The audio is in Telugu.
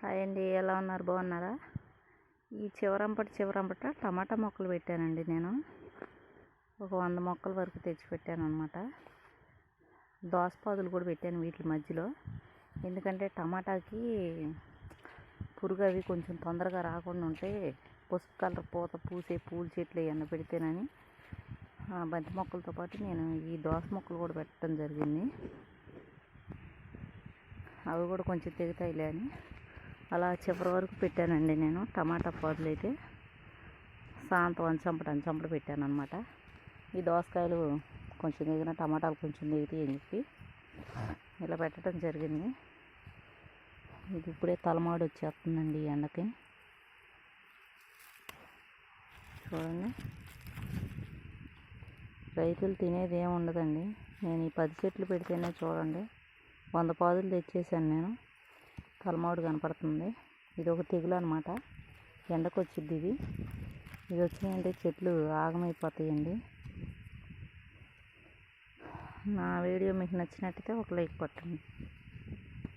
హాయ్ అండి ఎలా ఉన్నారు? బాగున్నారా? ఈ చివరంపట చివరంపట టమాటా మొక్కలు పెట్టానండి నేను. ఒక వంద మొక్కల వరకు తెచ్చి పెట్టాను అనమాట దోసపాదులు కూడా పెట్టాను వీటి మధ్యలో. ఎందుకంటే టమాటాకి పురుగు అవి కొంచెం తొందరగా రాకుండా ఉంటే పసుపు కలర్ పూత పూసే పూల చెట్లు ఏమన్నా పెడితేనని బంతి మొక్కలతో పాటు నేను ఈ దోస మొక్కలు కూడా పెట్టడం జరిగింది. అవి కూడా కొంచెం తెగుతాయిలే అని. అలా చివరి వరకు పెట్టానండి నేను టమాటా పాదులు అయితే. సాయంత్రం అంచంపట అంచంపట పెట్టాను అనమాట ఈ దోసకాయలు కొంచెం దిగిన టమాటాలు కొంచెం దిగుతాయి అని చెప్పి ఇలా పెట్టడం జరిగింది. ఇది ఇప్పుడే తలమాడు వచ్చేస్తుందండి ఈ ఎండకి. చూడండి. రైతులు తినేది ఏమి ఉండదండి. నేను ఈ పది చెట్లు పెడితేనే చూడండి. వంద పాదులు తెచ్చేసాను నేను. తలమాడు కనపడుతుంది. ఇది ఒక తెగులు అనమాట ఎండకు వచ్చింది ఇది. ఇది వచ్చినాయంటే చెట్లు ఆగమైపోతాయండి. నా వీడియో మీకు నచ్చినట్టయితే ఒక లైక్ కొట్టండి.